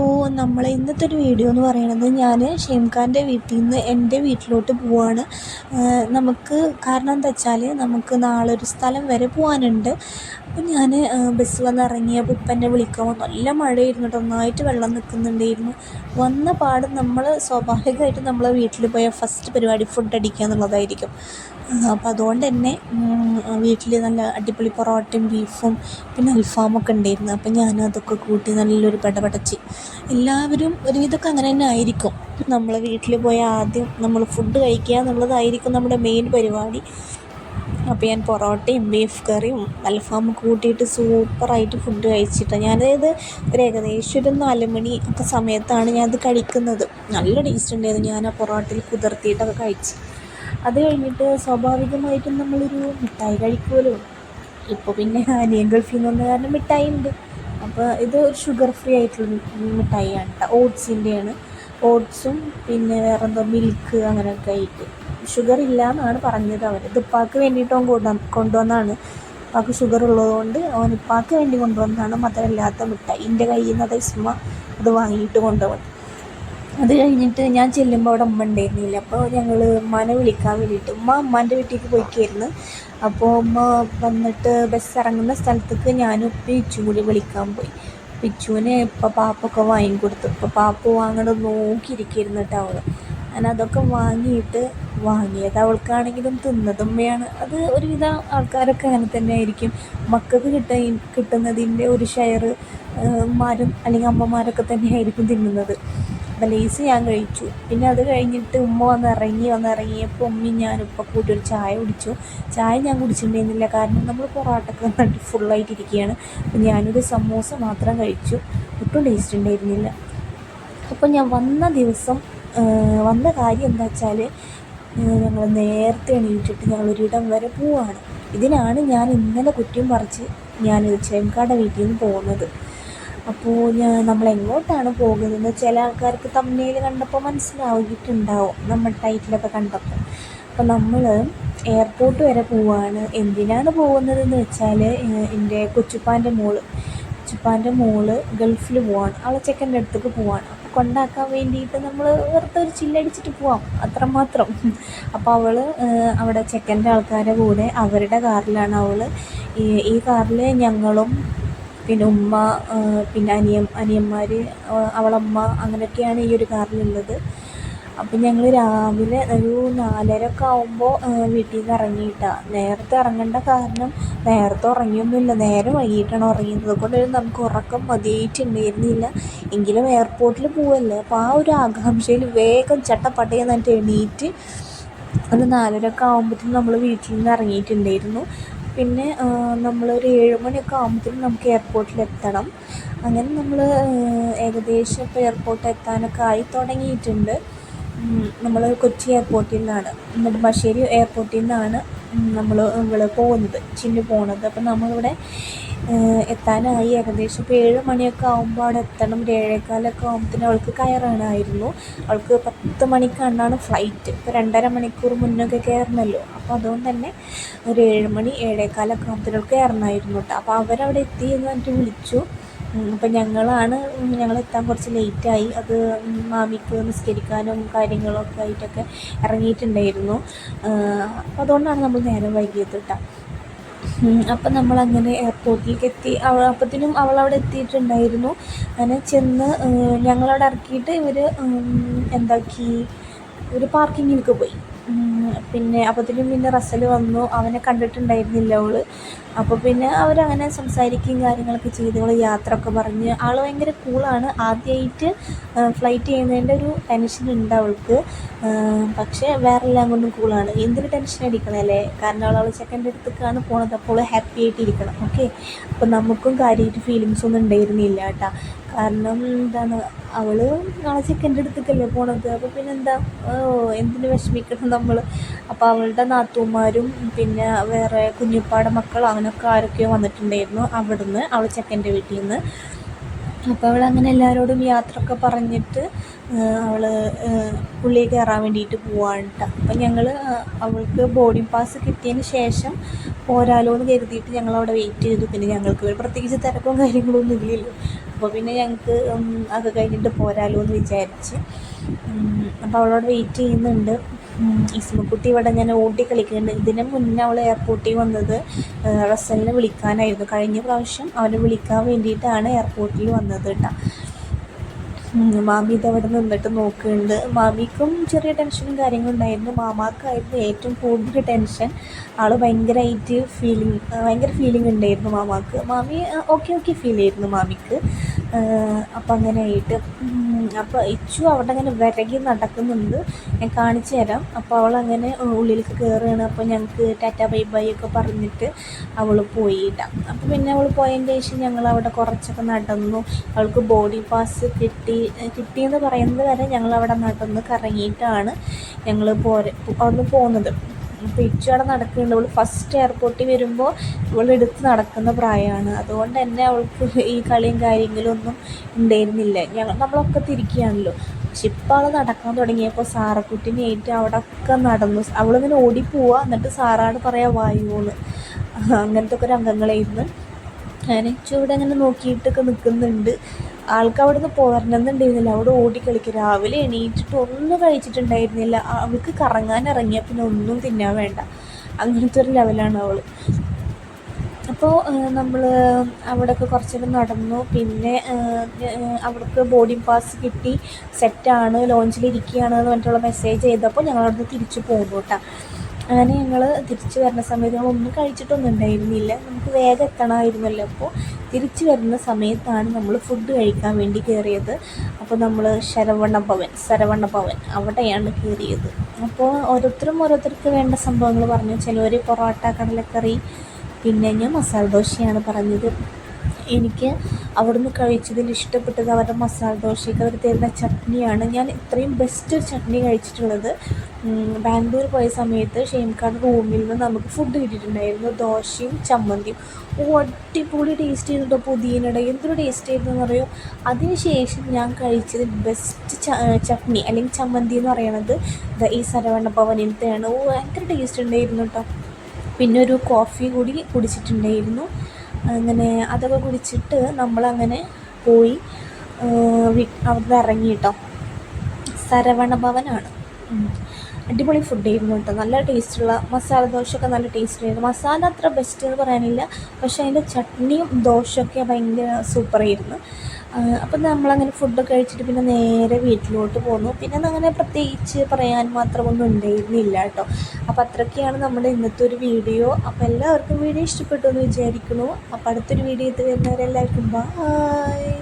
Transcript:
അപ്പോൾ നമ്മൾ ഇന്നത്തെ ഒരു വീഡിയോ എന്ന് പറയുന്നത് ഞാൻ ഷെയിംഖാന്റെ വീട്ടിൽ നിന്ന് എന്റെ വീട്ടിലോട്ട് പോവാണ്. നമുക്ക് കാരണം എന്താ വെച്ചാൽ നമുക്ക് നാളെ ഒരു സ്ഥലം വരെ പോകാനുണ്ട് അപ്പോൾ ഞാൻ ബസ് വന്ന് ഇറങ്ങിയപ്പോൾ വിളിക്കാൻ വന്നു. നല്ല മഴയായിരുന്നു കേട്ടോ നന്നായിട്ട് വെള്ളം നിൽക്കുന്നുണ്ടായിരുന്നു വന്ന പാട് നമ്മൾ സ്വാഭാവികമായിട്ടും നമ്മളെ വീട്ടിൽ പോയ ഫസ്റ്റ് പരിപാടി ഫുഡ് അടിക്കുക എന്നുള്ളതായിരിക്കും. അപ്പം അതുകൊണ്ട് തന്നെ വീട്ടിൽ നല്ല അടിപൊളി പൊറോട്ടയും ബീഫും പിന്നെ അൽഫാമൊക്കെ ഉണ്ടായിരുന്നു. അപ്പം ഞാൻ അതൊക്കെ കൂട്ടി നല്ലൊരു പെടപടച്ച് എല്ലാവരും ഒരുവിധമൊക്കെ അങ്ങനെ തന്നെ ആയിരിക്കും. നമ്മൾ വീട്ടിൽ പോയി ആദ്യം നമ്മൾ ഫുഡ് കഴിക്കുക എന്നുള്ളതായിരിക്കും നമ്മുടെ മെയിൻ പരിപാടി. അപ്പോൾ ഞാൻ പൊറോട്ടയും ബീഫ് കറിയും അൽഫാമും കൂട്ടിയിട്ട് സൂപ്പറായിട്ട് ഫുഡ് കഴിച്ചിട്ടാണ് ഞാനതായത് ഒരു ഏകദേശം ഒരു നാല് മണി ഒക്കെ സമയത്താണ് ഞാനത് കഴിക്കുന്നത്. നല്ല ടേസ്റ്റ് ഉണ്ടായിരുന്നു. ഞാൻ ആ പൊറോട്ടയിൽ കുതിർത്തിയിട്ടൊക്കെ കഴിച്ച്. അത് കഴിഞ്ഞിട്ട് സ്വാഭാവികമായിട്ടും നമ്മളൊരു മിഠായി കഴിക്കുമല്ലോ. ഇപ്പോൾ പിന്നെ അനിയൻ ഗൾഫിൽ നിന്ന് വന്ന കാരണം മിഠായി ഉണ്ട് അപ്പോൾ ഇത് ഒരു ഷുഗർ ഫ്രീ ആയിട്ടുള്ള മിഠായിയാണ് കേട്ടോ ഓട്സിന്റെയാണ് ഓട്സും പിന്നെ വേറെ എന്തോ മിൽക്ക് അങ്ങനെയൊക്കെ ആയിട്ട്. ഷുഗർ ഇല്ല എന്നാണ് പറഞ്ഞത് അവർ ഇത് വേണ്ടിയിട്ടും കൊണ്ടു കൊണ്ടുവന്നാണ്. ഉപ്പാക്ക് ഷുഗർ ഉള്ളതുകൊണ്ട് അവൻ ഉപ്പാക്ക് വേണ്ടി കൊണ്ടുവന്നതാണ്. മധുരമില്ലാത്ത മിഠായി. എന്റെ കയ്യിൽ നിന്ന് അത് ഇസ്മ അത് വാങ്ങിയിട്ട് കൊണ്ടുപോകും അത് കഴിഞ്ഞിട്ട് ഞാൻ ചെല്ലുമ്പോൾ അവിടെ ഉമ്മ ഉണ്ടായിരുന്നില്ല. അപ്പോൾ ഞങ്ങൾ ഉമ്മാനെ വിളിക്കാൻ വേണ്ടിയിട്ട് ഉമ്മ ഉമ്മാന്റെ വീട്ടിലേക്ക് പോയിക്കായിരുന്നു. അപ്പോൾ ഉമ്മ വന്നിട്ട് ബസ് ഇറങ്ങുന്ന സ്ഥലത്തേക്ക് ഞാനും ഇപ്പം ഇച്ചും കൂടി വിളിക്കാൻ പോയി. പിച്ചുവിന് ഇപ്പോൾ പാപ്പൊക്കെ വാങ്ങിക്കൊടുത്തു ഇപ്പോൾ പാപ്പ വാങ്ങണത് നോക്കിയിരിക്കുന്നു കേട്ടോ അവൾ ഞാൻ അതൊക്കെ വാങ്ങിയിട്ട് വാങ്ങിയത് അവൾക്കാണെങ്കിലും തിന്നതുമ്മയാണ് അത് ഒരുവിധ ആൾക്കാരൊക്കെ അങ്ങനെ തന്നെ ആയിരിക്കും. മക്കൾക്ക് കിട്ട കിട്ടുന്നതിന്റെ ഒരു ഷെയർ മാരും അല്ലെങ്കിൽ അമ്മമാരൊക്കെ തന്നെയായിരിക്കും തിന്നുന്നത്. അപ്പം ലേസ് ഞാൻ കഴിച്ചു. പിന്നെ അത് കഴിഞ്ഞിട്ട് ഉമ്മ വന്ന് ഇറങ്ങി വന്ന് ഇറങ്ങിയപ്പോൾ ഉമ്മയും ഞാൻ ഉപ്പ കൂട്ടി ഒരു ചായ കുടിച്ചു. ചായ ഞാൻ കുടിച്ചിട്ടുണ്ടായിരുന്നില്ല. കാരണം നമ്മൾ പൊറോട്ടൊക്കെ വന്നിട്ട് ഫുള്ളായിട്ട് ഇരിക്കുകയാണ് അപ്പം ഞാനൊരു സമോസ മാത്രം കഴിച്ചു. ഒട്ടും ടേസ്റ്റ് ഉണ്ടായിരുന്നില്ല. അപ്പോൾ ഞാൻ വന്ന ദിവസം വന്ന കാര്യം എന്താ വെച്ചാൽ ഞങ്ങൾ നേരത്തെ എണീറ്റിട്ട് ഞങ്ങളൊരിടം വരെ പോവാണ്. ഇതിനാണ് ഞാൻ ഇന്നലെ കുറ്റം പറിച്ച് ഞാൻ ചേംകാട വീട്ടിൽ നിന്ന് പോകുന്നത് അപ്പോൾ ഞാൻ നമ്മൾ എങ്ങോട്ടാണ് പോകുന്നത് ചില ആൾക്കാർക്ക് തമ്മിൽ കണ്ടപ്പോൾ മനസ്സിലാവുകയിട്ടുണ്ടാവും നമ്മൾ ടൈറ്റിലൊക്കെ കണ്ടപ്പോൾ അപ്പോൾ നമ്മൾ എയർപോർട്ട് വരെ പോവാണ്. എന്തിനാണ് പോകുന്നതെന്ന് വെച്ചാൽ എന്റെ കൊച്ചുപ്പാന്റെ മോൾ കൊച്ചുപ്പാന്റെ മോൾ ഗൾഫിൽ പോവാണ്. അവളെ ചെക്കന്റെ അടുത്തേക്ക് പോവാണ്. അപ്പോൾ കൊണ്ടാക്കാൻ വേണ്ടിയിട്ട് നമ്മൾ വെറുതെ ഒരു ചില്ലടിച്ചിട്ട് പോവാം. അത്രമാത്രം. അപ്പോൾ അവൾ അവിടെ ചെക്കന്റെ ആൾക്കാരെ കൂടെ അവരുടെ കാറിലാണ് അവൾ ഈ കാറിൽ ഞങ്ങളും പിന്നെ ഉമ്മ പിന്നെ അനിയൻ അനിയന്മാർ അവളമ്മ അങ്ങനെയൊക്കെയാണ് ഈ ഒരു കാറിലുള്ളത്. അപ്പം ഞങ്ങൾ രാവിലെ ഒരു നാലര ഒക്കെ ആകുമ്പോൾ വീട്ടിൽ നിന്ന് ഇറങ്ങിയിട്ടാണ് നേരത്തെ ഇറങ്ങേണ്ട കാരണം നേരത്തെ ഉറങ്ങിയൊന്നുമില്ല. നേരെ വൈകിട്ടാണ് ഉറങ്ങിയത്. അതുകൊണ്ട് നമുക്ക് ഉറക്കം മതിയായിട്ടുണ്ടായിരുന്നില്ല എങ്കിലും എയർപോർട്ടിൽ പോവല്ലേ? അപ്പോൾ ആ ഒരു ആകാംക്ഷയിൽ വേഗം ചട്ടപ്പട്ടയെന്ന് എന്നിട്ട് എണീറ്റ് ഒരു നാലര ഒക്കെ ആകുമ്പോഴത്തേക്കും നമ്മൾ വീട്ടിൽ നിന്ന് ഇറങ്ങിയിട്ടുണ്ടായിരുന്നു. പിന്നെ നമ്മളൊരു ഏഴ് മണിയൊക്കെ ആകുമ്പോഴത്തേനും നമുക്ക് എയർപോർട്ടിൽ എത്തണം അങ്ങനെ നമ്മൾ ഏകദേശം ഇപ്പോൾ എയർപോർട്ട് എത്താനൊക്കെ ആയി തുടങ്ങിയിട്ടുണ്ട്. നമ്മൾ കൊച്ചി എയർപോർട്ടിൽ നിന്നാണ്. നെടുമ്പാശ്ശേരി എയർപോർട്ടിൽ നിന്നാണ് നമ്മൾ ഇവിടെ പോകുന്നത് ചിന്നു പോകുന്നത് അപ്പം നമ്മളിവിടെ എത്താനായി. ഏകദേശം ഇപ്പോൾ ഏഴ് മണിയൊക്കെ ആകുമ്പോൾ അവിടെ എത്തണം. ഒരു ഏഴേകാലൊക്കെ ആകുമ്പോഴത്തേനും അവൾക്ക് കയറാനായിരുന്നു. അവൾക്ക് പത്ത് മണിക്കാണ്ടാണ് ഫ്ലൈറ്റ് ഇപ്പോൾ രണ്ടര മണിക്കൂർ മുന്നൊക്കെ കയറണമല്ലോ അപ്പോൾ അതുകൊണ്ട് തന്നെ ഒരു ഏഴ് മണി ഏഴേക്കാലൊക്കെ ആകുമ്പോഴത്തേനും അവൾക്ക് കയറണമായിരുന്നു കേട്ടോ അപ്പോൾ അവരവിടെ എത്തി എന്ന് പറഞ്ഞിട്ട് വിളിച്ചു. അപ്പം ഞങ്ങളാണ് ഞങ്ങൾ എത്താൻ കുറച്ച് ലേറ്റായി അത് മാമിക്ക് നിസ്കരിക്കാനും കാര്യങ്ങളൊക്കെ ആയിട്ടൊക്കെ ഇറങ്ങിയിട്ടുണ്ടായിരുന്നു. അപ്പോൾ അതുകൊണ്ടാണ് നമ്മൾ നേരം വൈകിയത് കേട്ടോ അപ്പം നമ്മളങ്ങനെ എയർപോർട്ടിലേക്ക് എത്തി. അവൾ അപ്പത്തിനും അവൾ എത്തിയിട്ടുണ്ടായിരുന്നു. അങ്ങനെ ചെന്ന് ഞങ്ങളവിടെ ഇറക്കിയിട്ട് ഇവർ എന്താക്കി ഒരു പാർക്കിങ്ങിലേക്ക് പോയി. പിന്നെ അപ്പത്തിനും പിന്നെ റസൽ വന്നു. അവനെ കണ്ടിട്ടുണ്ടായിരുന്നില്ല അവൾ. അപ്പോൾ പിന്നെ അവരങ്ങനെ സംസാരിക്കുകയും കാര്യങ്ങളൊക്കെ ചെയ്ത്. അവൾ യാത്ര ഒക്കെ പറഞ്ഞ്. ആൾ ഭയങ്കര കൂളാണ് ആദ്യമായിട്ട് ഫ്ലൈറ്റ് ചെയ്യുന്നതിന്റെ ഒരു ടെൻഷൻ ഉണ്ട് അവൾക്ക്. പക്ഷേ വേറെ എല്ലാം കൊണ്ടും കൂളാണ് എന്തൊരു ടെൻഷൻ അടിക്കണമല്ലേ കാരണം അവൾ അവൾ ചെക്കന്റെ അടുത്തേക്കാണ് പോണത്. അപ്പോൾ ഹാപ്പി ആയിട്ട് ഇരിക്കണം ഓക്കെ അപ്പോൾ നമുക്കും കാര്യമായിട്ട് ഫീലിങ്സ് ഒന്നും ഉണ്ടായിരുന്നില്ല കേട്ടോ. കാരണം എന്താണ്? അവൾ നാളെ സെക്കൻഡ് അടുത്തേക്കല്ലേ പോണത്. അപ്പോൾ പിന്നെ എന്താ എന്തിന് വിഷമിക്കണം നമ്മൾ അപ്പോൾ അവളുടെ നാത്തൂമാരും പിന്നെ വേറെ കുഞ്ഞുപ്പാടെ മക്കൾ അങ്ങനെയൊക്കെ ആരൊക്കെയോ വന്നിട്ടുണ്ടായിരുന്നു അവിടുന്ന് അവൾ ചെക്കന്റെ വീട്ടിൽ നിന്ന് അപ്പോൾ അവൾ അങ്ങനെ എല്ലാവരോടും യാത്ര ഒക്കെ പറഞ്ഞിട്ട് അവൾ പുള്ളി കയറാൻ വേണ്ടിയിട്ട് പോവാണ് കേട്ടോ അപ്പം ഞങ്ങൾ അവൾക്ക് ബോർഡിംഗ് പാസ് കിട്ടിയതിന് ശേഷം പോരാലോ എന്ന് കരുതിയിട്ട് ഞങ്ങൾ അവിടെ വെയിറ്റ് ചെയ്തു. പിന്നെ ഞങ്ങൾക്ക് പ്രത്യേകിച്ച് തിരക്കും കാര്യങ്ങളൊന്നും ഇല്ലല്ലോ. അപ്പോൾ പിന്നെ ഞങ്ങൾക്ക് അത് കഴിഞ്ഞിട്ട് പോരാലോ എന്ന് വിചാരിച്ച് അപ്പോൾ അവളോട് വെയിറ്റ് ചെയ്യുന്നുണ്ട്. ഇസ്മക്കുട്ടി ഇവിടെ ഇങ്ങനെ ഓടി കളിക്കുന്നുണ്ട്. ഇതിന് മുന്നേ അവൾ എയർപോർട്ടിൽ വന്നത് റസലിനെ വിളിക്കാനായിരുന്നു. കഴിഞ്ഞ പ്രാവശ്യം അവനെ വിളിക്കാൻ വേണ്ടിയിട്ടാണ് എയർപോർട്ടിൽ വന്നത് കേട്ടോ. മാമി ഇതവിടെ നിന്നിട്ട് നോക്കുന്നുണ്ട്. മാമിക്കും ചെറിയ ടെൻഷനും കാര്യങ്ങളും ഉണ്ടായിരുന്നു. മാമാക്കായിരുന്നു ഏറ്റവും കൂടുതൽ ടെൻഷൻ ആൾ ഭയങ്കരമായിട്ട് ഫീലിംഗ് ഭയങ്കര ഫീലിംഗ് ഉണ്ടായിരുന്നു മാമാക്ക്. മാമി ഓക്കെ ഓക്കെ ഫീൽ ചെയ്യുന്നു മാമിക്ക്. അപ്പം അങ്ങനെ ആയിട്ട് അപ്പോൾ ഇച്ചു അവിടെ അങ്ങനെ വിരകി നടക്കുന്നുണ്ട്. ഞാൻ കാണിച്ചു തരാം. അപ്പോൾ അങ്ങനെ ഉള്ളിലേക്ക് കയറുകയാണ് അപ്പോൾ ഞങ്ങൾക്ക് ടാറ്റ ബൈ ബൈ ഒക്കെ പറഞ്ഞിട്ട് അവൾ പോയിട്ടാണ് അപ്പോൾ പിന്നെ അവൾ പോയതിന്റെ ശേഷം ഞങ്ങൾ അവിടെ കുറച്ചൊക്കെ നടന്നു. അവൾക്ക് ബോഡി പാസ് കിട്ടി കിട്ടിയെന്ന് പറയുന്നത് വരെ ഞങ്ങൾ അവിടെ നടന്ന് കറങ്ങിയിട്ടാണ് ഞങ്ങൾ പോരെ അവിടുന്ന് പോകുന്നത്. അപ്പോൾ ഇച്ചു അവിടെ നടക്കുന്നുണ്ട്. അവൾ ഫസ്റ്റ് എയർപോർട്ടിൽ വരുമ്പോൾ ഇവൾ എടുത്ത് നടക്കുന്ന പ്രായമാണ് അതുകൊണ്ട് തന്നെ അവൾക്ക് ഈ കളിയും കാര്യങ്ങളും ഒന്നും ഉണ്ടായിരുന്നില്ല. ഞങ്ങൾ നമ്മളൊക്കെ തിരിക്കുകയാണല്ലോ. പക്ഷെ ഇപ്പോൾ അവൾ നടക്കാൻ തുടങ്ങിയപ്പോൾ അവിടെ ഒക്കെ നടന്നു. അവളിങ്ങനെ ഓടിപ്പോവുക എന്നിട്ട് സാറാണ് പറയാ വായുവോന്ന് അങ്ങനത്തെ ഒക്കെ രംഗങ്ങളായിരുന്നു ഞാൻ ഇവിടെ അങ്ങനെ നോക്കിയിട്ടൊക്കെ നിൽക്കുന്നുണ്ട് ആൾക്ക് നിന്ന് പോരണമെന്നുണ്ടായിരുന്നില്ല. അവിടെ ഓടിക്കളിക്കും. രാവിലെ എണീറ്റിട്ട് ഒന്നും കഴിച്ചിട്ടുണ്ടായിരുന്നില്ല. അവൾക്ക് കറങ്ങാൻ ഇറങ്ങിയാൽ പിന്നെ ഒന്നും തിന്നാൻ വേണ്ട. അങ്ങനത്തെ ഒരു ലെവലാണ് അവൾ അപ്പോൾ നമ്മൾ അവിടെയൊക്കെ കുറച്ചേരം നടന്നു. പിന്നെ അവിടേക്ക് ബോർഡിംഗ് പാസ് കിട്ടി. സെറ്റാണ് ലോഞ്ചിലിരിക്കുകയാണ് എന്ന് പറഞ്ഞിട്ടുള്ള മെസ്സേജ് ചെയ്തപ്പോൾ ഞങ്ങൾ അവിടുന്ന് തിരിച്ചു പോകുന്നു കേട്ടോ. അങ്ങനെ ഞങ്ങൾ തിരിച്ചു വരുന്ന സമയത്ത് ഞങ്ങളൊന്നും കഴിച്ചിട്ടൊന്നും ഉണ്ടായിരുന്നില്ല. നമുക്ക് വേഗം എത്തണമായിരുന്നല്ലോ. അപ്പോൾ തിരിച്ചു വരുന്ന സമയത്താണ് നമ്മൾ ഫുഡ് കഴിക്കാൻ വേണ്ടി കയറിയത് അപ്പോൾ നമ്മൾ ശരവണ ഭവൻ ശരവണ ഭവൻ അവിടെയാണ് കയറിയത് അപ്പോൾ ഓരോരുത്തരും ഓരോരുത്തർക്ക് വേണ്ട സംഭവങ്ങൾ പറഞ്ഞു. ചിലവർ പൊറോട്ട കടലക്കറി പിന്നെ ഞാൻ മസാല ദോശയാണ് പറഞ്ഞത്. എനിക്ക് അവിടുന്ന് കഴിച്ചതിൽ ഇഷ്ടപ്പെട്ടത് അവരുടെ മസാല ദോശയ്ക്ക് അവർ തരുന്ന ചട്നിയാണ്. ഞാൻ ഇത്രയും ബെസ്റ്റ് ചട്നി കഴിച്ചിട്ടുള്ളത് ബാംഗ്ലൂർ പോയ സമയത്ത് ഷെയിംഖാന്റെ റൂമിൽ നിന്ന് നമുക്ക് ഫുഡ് കിട്ടിയിട്ടുണ്ടായിരുന്നു. ദോശയും ചമ്മന്തിയും. അടിപൊളി ടേസ്റ്റ് ചെയ്തിട്ടോ പുതിയനയുടെ എന്തൊരു ടേസ്റ്റ് ആയിരുന്നു അറിയോ അതിനുശേഷം ഞാൻ കഴിച്ചത് ബെസ്റ്റ് ചട്നി അല്ലെങ്കിൽ ചമ്മന്തി എന്ന് പറയണത് ഈ സരവണ ഭവനിലത്തെയാണ് ഓ ഭയങ്കര ടേസ്റ്റ് ഉണ്ടായിരുന്നു കേട്ടോ പിന്നെ ഒരു കോഫി കൂടി കുടിച്ചിട്ടുണ്ടായിരുന്നു. അങ്ങനെ അതൊക്കെ കുടിച്ചിട്ട് നമ്മളങ്ങനെ പോയി അവിടെ ഇറങ്ങി കേട്ടോ സരവണ ഭവനാണ്. അടിപൊളി ഫുഡായിരുന്നു കേട്ടോ. നല്ല ടേസ്റ്റുള്ള മസാല ദോശയൊക്കെ നല്ല ടേസ്റ്റിലായിരുന്നു മസാല അത്ര ബെസ്റ്റ് എന്ന് പറയാനില്ല. പക്ഷേ അതിന്റെ ചട്നിയും ദോശയൊക്കെ ഭയങ്കര സൂപ്പറായിരുന്നു അപ്പം നമ്മളങ്ങനെ ഫുഡൊക്കെ കഴിച്ചിട്ട് പിന്നെ നേരെ വീട്ടിലോട്ട് പോന്നു. പിന്നെ അങ്ങനെ പ്രത്യേകിച്ച് പറയാൻ മാത്രമൊന്നും ഉണ്ടായിരുന്നില്ല കേട്ടോ. അപ്പോൾ അത്രയ്ക്കാണ് നമ്മുടെ ഇന്നത്തെ ഒരു വീഡിയോ. അപ്പോൾ എല്ലാവർക്കും വീഡിയോ ഇഷ്ടപ്പെട്ടു എന്ന് വിചാരിക്കുന്നു. അപ്പോൾ അടുത്തൊരു വീഡിയോ എത്തി വരുന്നവരെല്ലാവർക്കും ബായ്